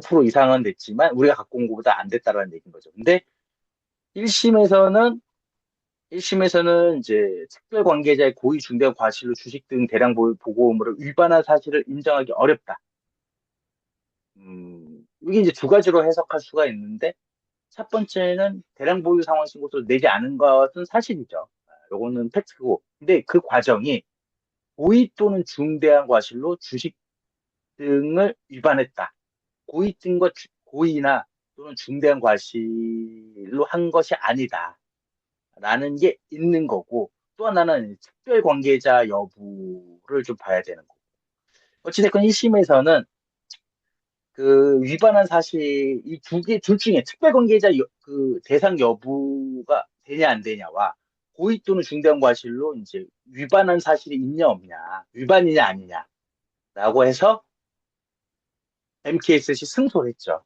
5% 이상은 됐지만 우리가 갖고 온 것보다 안 됐다라는 얘기인 거죠. 근데 1심에서는 1심에서는 이제 특별 관계자의 고의 중대한 과실로 주식 등 대량 보- 보고 의무를 위반한 사실을 인정하기 어렵다. 음, 이게 이제 두 가지로 해석할 수가 있는데 첫 번째는 대량 보유 상환 신고서를 내지 않은 것은 사실이죠. 아, 요거는 팩트고. 근데 그 과정이 고의 또는 중대한 과실로 주식 등을 위반했다. 고의 등과 주- 고의나 또는 중대한 과실로 한 것이 아니다. 라는 게 있는 거고, 또 하나는 특별 관계자 여부를 좀 봐야 되는 거고. 어찌됐건 1심에서는 그 위반한 사실, 이 두 개, 둘 중에 특별 관계자 여- 그 대상 여부가 되냐 안 되냐와 고의 또는 중대한 과실로 이제 위반한 사실이 있냐 없냐, 위반이냐 아니냐, 라고 해서 MKSC 승소를 했죠.